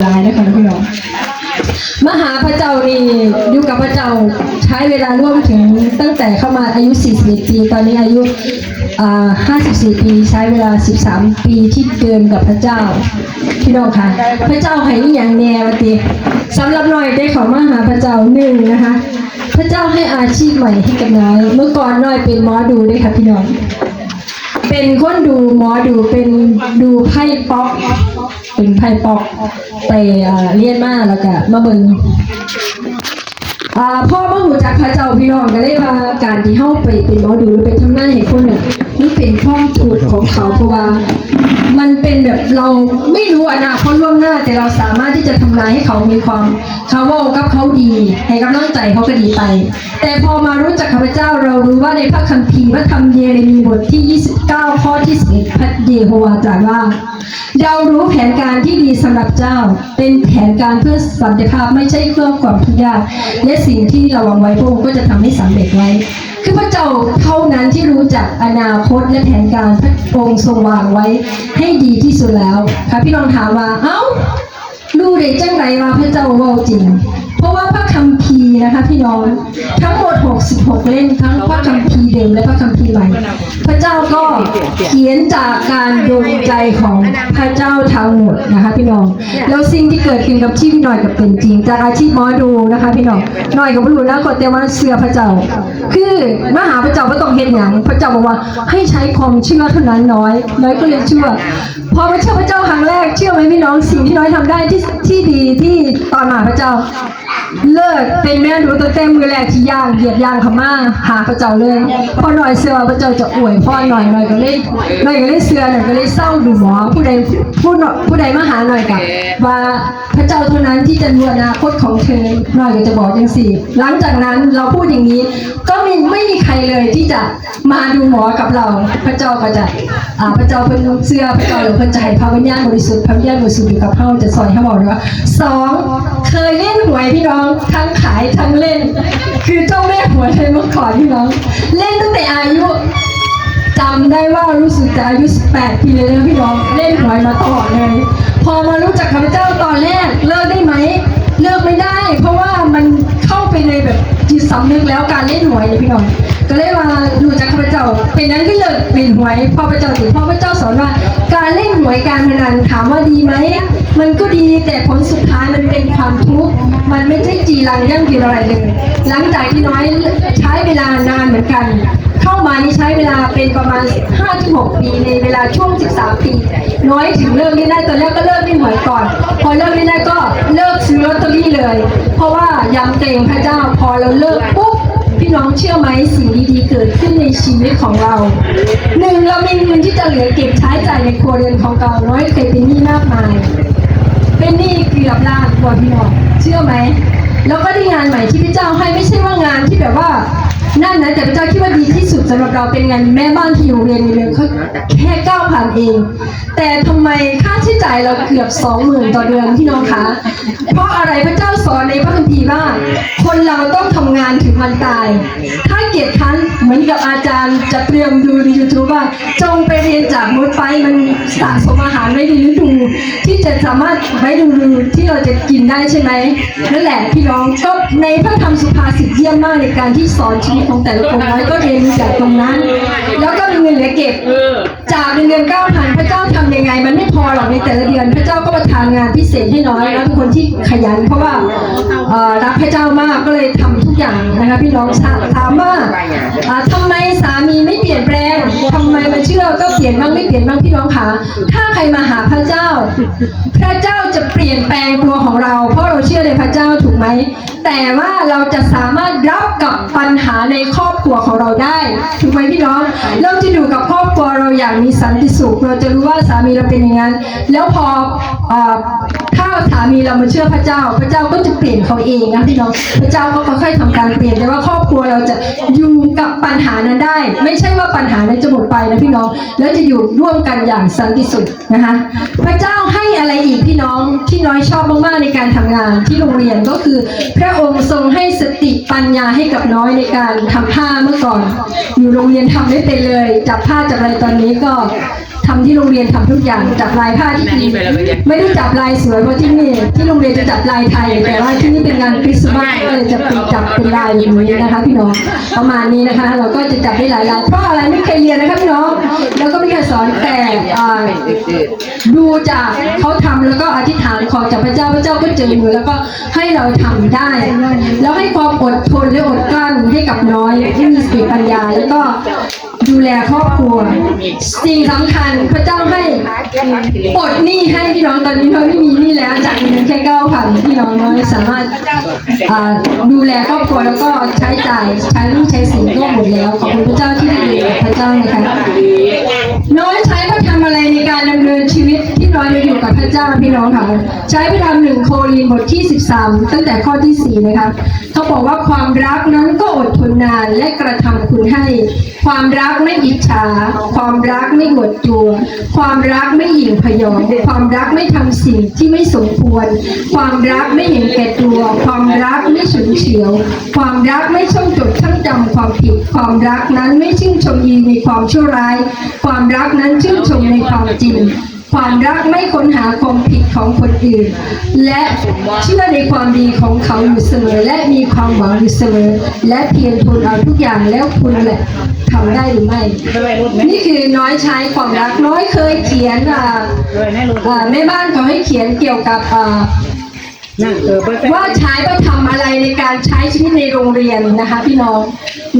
หลายนะคะพี่น้องมหาพระเจ้านี่อยู่กับพระเจ้าใช้เวลาร่วมถึงตั้งแต่เข้ามาอายุ 41 ปี ตอนนี้อายุอ่า54 ปีใช้เวลา 13 ปีที่เดินกับพระเจ้าพี่น้องคะพระเจ้าให้อย่างแนวติสำหรับหน่อยได้ขอมหาพระเจ้าหนึ่งนะคะ พระเจ้าให้อาชีพใหม่ให้กับน้อยเมื่อก่อนน้อยเป็นหมอดูด้วยค่ะพี่น้องเป็นคนดูหมอดูเป็นดูไพ่ป๊อก เป็นไพ่ปอกไปเอ่เรียนมาแล้วก็มาเบิ่งอ่าพ่อมาหูจากพระเจ้าพี่น้องก็เลยว่าการที่เข้าไปเป็นหมอดูหรือไปทำหน้าเห้คนเนี่ย นเป็นความถูกของเขาเพราะว่า มันเป็นแบบเราไม่รู้อนาคตล่วงหน้า แต่เราสามารถที่จะทำนายให้เขามีความเขาว่ากับเขาดีให้กำลังใจเขาก็ดีไป แต่พอมารู้จักข้าพเจ้าเรารู้ว่าในพระคัมภีร์พระธรรมเยเรมีบทที่ 29 ข้อที่11พระเยโฮวาห์ตรัสว่าเรารู้แผนการที่ดีสำหรับเจ้า เป็นแผนการเพื่อสันติภาพไม่ใช่เพื่อความทุกข์ยากและสิ่งที่เราหวังไว้พระองค์ก็จะทำให้สำเร็จไว้ คือพระเจ้าเท่านั้นที่รู้จักอนาคตและแผนการพระองค์ทรงวางไว้ให้ดีที่สุดแล้วค่ะพี่น้องถามว่าเอ้ารู้ได้จังไรว่าพระเจ้าว่าจริง เพราะว่าพระคัมภี นะคะพี่น้องทั้งหมด 66 เล่มทั้งพระคัมภีร์เดิมและพระคัมภีร์ใหม่พระเจ้าก็เขียนจากการดลใจของพระเจ้าทั้งหมดนะคะพี่น้องแล้วสิ่งที่เกิดขึ้นกับชีวิตหน่อยกับเป็นจริง จากอาชีพหมอดูนะคะ พี่น้องหน่อยกับรู้นะคนแต่ว่าเชื่อพระเจ้า คือมาหาพระเจ้าก็ต้องเห็นอย่างพระเจ้าบอกว่าให้ใช้ความเชื่อเท่านั้นน้อยน้อยก็เลยเชื่อพอมาเชื่อพระเจ้าครั้งแรกเชื่อไหมพี่น้องสิ่งที่น้อยทำได้ที่ที่ดีที่ตอนมาหาพระเจ้า เลิกเป็นแม่ดูตั้งแต่มือแรกที่ย่างเหยียบย่างขม่าหาพระเจ้าเลยพอหน่อยเสือพระเจ้าจะอวยพ่อหน่อยหน่อยก็เลยหน่อยก็เลยเสือหน่อยก็เลยเศร้าดูหมอผู้ใดผู้หน่อยผู้ใดมาหาหน่อยกับว่าพระเจ้าเท่านั้นที่จะรู้อนาคตของเธอหน่อยก็จะบอกยังสี่ หลังจากนั้นเราพูดอย่างนี้ก็มี เลยที่จะมาดูหมอกับเรา พระเจ้าก็จะอ่าพระเจ้าเพิ่นเสื้อพระเจ้าเดี๋ยวเพิ่นจะให้พระวิญญาณบริสุทธิ์พระวิญญาณบริสุทธิ์อยู่กับเฮาจะสอนให้บอกเลยว่าสองเคยเล่นหวยพี่น้องทั้งขายทั้งเล่น คือเจ้าแม่หวยเลยเมื่อก่อนพี่น้อง เล่นตั้งแต่อายุจำได้ว่ารู้สึกจะอายุ 18 ปีเลยนะพี่น้องเล่นหวยมาตลอดเลย พอมารู้จักข้าพเจ้าตอนแรกเลิกได้ไหมเลิกไม่ได้ เพราะว่ามันเข้าไปใน สำนึกแล้วการเล่นหวยเนี่ยพี่น้องก็เลยว่ารู้จักข้าพเจ้า เป็นนั้นก็เลิกเล่นหวยพ่อพระเจ้าถึงพ่อพระเจ้าสอนว่า การเล่นหวยการพนันถามว่าดีไหมมันก็ดีแต่ผลสุดท้ายมันเป็นความทุกข์มันไม่ใช่จีรังยั่งยืนอะไรเลยหลังจากที่น้อยใช้เวลานานเหมือนกัน เข้ามานี่ใช้เวลาเป็นประมาณ 5-6 ปีในเวลาช่วง 13 ปี น้อยถึงเลิกเล่นได้ตอนแรกก็เลิกเล่นหวยก่อน พอเลิกเล่นได้ก็เลิกซื้อลอตเตอรี่เลย เพราะว่า ยำเกรงพระเจ้าพอเราเลิกปุ๊บพี่น้องเชื่อไหมสิ่งดีๆเกิดขึ้นในชีวิตของเราหนึ่งเรามีเงินที่จะเหลือเก็บใช้จ่ายในครัวเรือนของเราน้อยเคยเป็นหนี้มากมาย เป็นหนี้เกือบล้านกว่าพี่น้องเชื่อไหมแล้วก็ได้งานใหม่ที่พระเจ้าให้ไม่ใช่ว่างานที่แบบว่า นั่นนะแต่พระเจ้าคิดว่าดีที่สุดสำหรับเราเป็นงานแม่บ้านที่อยู่เรียนเดือนเขาแค่เก้าพันเอง แต่ทำไมค่าใช้จ่ายเราเกือบสองหมื่นต่อเดือนพี่น้องคะเพราะอะไรพระเจ้าสอนในพระคัมภีร์ว่า คนเราต้องทำงานถึงวันตาย ถ้าเกียรติคันเหมือนกับอาจารย์จะเตรียมดูในยูทูบว่า จงไปเรียนจากมดไปมันสะสมอาหารไว้ในฤดูที่จะสามารถไว้ดูที่เราจะกินได้ใช่ไหมนั่นแหละพี่น้องก็ในพระธรรมสุภาษิตเยี่ยมมากในการที่สอนชีวิตของแต่ละคนไว้ก็เรียนรู้จากตรงนั้น แล้วก็มีเงินเหลือเก็บ จากเงินเดือนเก้าพันพระเจ้าทำยังไง มันไม่พอหรอกในแต่ละเดือน พระเจ้าก็ประทานงานพิเศษให้น้อยแล้วเป็นคนที่ขยัน เพราะว่ารักพระเจ้ามากก็เลยทำทุกอย่างนะคะพี่น้องถามว่าอ่าทำไมสามีไม่เปลี่ยนแปลงทำไมมันเชื่อก็เปลี่ยนบ้างไม่เปลี่ยนบ้างพี่น้องคะถ้าใครมาหาพระเจ้า พระเจ้าจะเปลี่ยนแปลงตัวของเรา เพราะเราเชื่อในพระเจ้าถูกไหม แต่ว่าเราจะสามารถรับกับปัญหาในครอบครัวของเราได้ถูกไหมพี่น้อง เราจะอยู่กับครอบครัวเราอย่างมีสันติสุข เราจะรู้ว่าสามีเราเป็นอย่างนั้น แล้วพออถ้าสามีเรามาเชื่อพระเจ้า พระเจ้าก็จะเปลี่ยนเขาเองนะพี่น้อง พระเจ้าก็ค่อยๆทำการเปลี่ยนแต่ว่าครอบครัวเราจะอยู่กับปัญหานั้นได้ ไม่ใช่ว่าปัญหานั้นจะหมดไปนะพี่น้อง แล้วจะอยู่ร่วมกันอย่างสันติสุขนะคะ พระเจ้าให้อะไรอีกพี่น้องที่น้อยชอบมากๆในการทำงานที่โรงเรียนก็คือพระองค์ทรงให้สติปัญญาให้กับน้อยในการทำผ้าเมื่อก่อน อยู่โรงเรียนทำไม่เป็นเลย จับผ้าจับอะไรตอนนี้ก็ ทำที่โรงเรียนทำทุกอย่างจับลายผ้าที่ดีไม่ได้จับลายสวยเพราะที่นี่ที่โรงเรียนจะจับลายไทย แต่ว่าที่นี่เป็นงานคริสต์มาสก็เลยจะเป็นจับเป็นลายอย่างนี้นะคะพี่น้องประมาณนี้นะคะ เราก็จะจับได้หลายลายเพราะอะไรไม่เคยเรียนนะคะพี่น้องแล้วก็ไม่เคยสอนแต่ดูจากเขาทำแล้วก็อธิษฐานขอจากพระเจ้าพระเจ้าก็เจอมือแล้วก็ให้เราทำได้ แล้วให้ความอดทนและอดกลั้นให้กับน้อยให้มีสติปัญญาแล้วก็ ดูแลครอบครัว สิ่งสำคัญพระเจ้าให้ปลดหนี้ให้พี่น้องตอนนี้เราไม่มีหนี้แล้วจากเงินแค่เก้าพันพี่น้องน้อยสามารถดูแลครอบครัวแล้วก็ใช้จ่ายใช้ลูกใช้สิ่งก็หมดแล้วขอบคุณพระเจ้าที่ด้ดูแลพระเจ้านะคะน้อยใช้พระทำอะไรในการดำเนินชีวิต ที่น้อยได้อยู่กับพระเจ้าพี่น้องค่ะ ใช้พระธรรมหนึ่งโครินบทที่ 13 ตั้งแต่ข้อที่ 4 นะคะเขาบอกว่าความรักนั้นก็อดทนนานและกระทำคุณให้ ความรักไม่อิจฉา ความรักไม่หดตัว ความรักไม่หยิ่งพยองความรักไม่ทำสิ่งที่ไม่สมควร ความรักไม่เห็นแก่ตัว ความรักไม่ฉุนเฉียว ความรักไม่ช่องจดช่างจำความผิด ความรักนั้นไม่ชื่นชมยินในความชั่วร้าย ความรักนั้นชื่นชมในความจริง ความรักไม่ค้นหาความผิดของคนอื่น และเชื่อในความดีของเขาอยู่เสมอ และมีความหวังอยู่เสมอ และเพียรทนเอาทุกอย่างแล้วคุณแหละทำได้หรือไม่ นี่คือน้อยใช้ความรักน้อยเคยเขียนอ่าอ่าแม่บ้านเขาให้เขียนเกี่ยวกับ ว่าใช้พระธรรมอะไรในการใช้ชีวิตในโรงเรียนนะคะพี่น้อง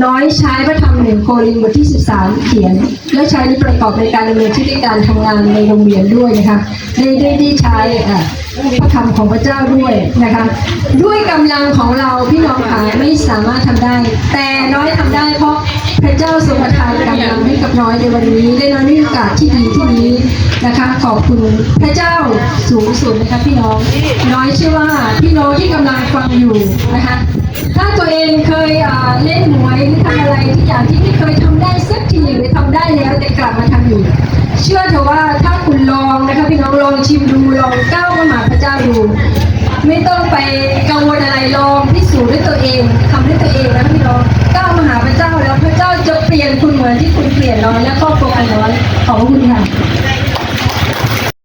น้อยใช้พระธรรมหนึ่งโครินบทที่ 13 เขียน และใช้ในประกอบในการดำเนินชีวิตการทำงานในโรงเรียนด้วยนะคะได้ได้ได้ใช้อ่อพระธรรมของพระเจ้าด้วยนะคะด้วยกำลังของเราพี่น้องค่ะไม่สามารถทำได้ แต่น้อยทำได้เพราะ พระเจ้าทรงประทานกำลังให้กับน้อยในวันนี้ได้น้อยมีโอกาสที่ดีที่นี้นะคะ ขอบคุณพระเจ้าสูงสุดนะคะพี่น้อง น้อยเชื่อว่าพี่น้องที่กำลังฟังอยู่นะคะ ถ้าตัวเองเคยเล่นหวยหรือทำอะไรที่อย่างที่ไม่เคยทำได้สักทีหรือทำได้แล้วแต่กลับมาทำอีกเชื่อเถอะว่าถ้าคุณลองนะคะพี่น้องลองชิมดูลองก้าวเข้ามาพระเจ้าดูไม่ต้องไปกังวลอะไรลองพิสูจน์ด้วยตัวเองทำด้วยตัวเองนะคะพี่น้อง เดือดร้อนและครอบครัวเดือดร้อนขอบคุณค่ะ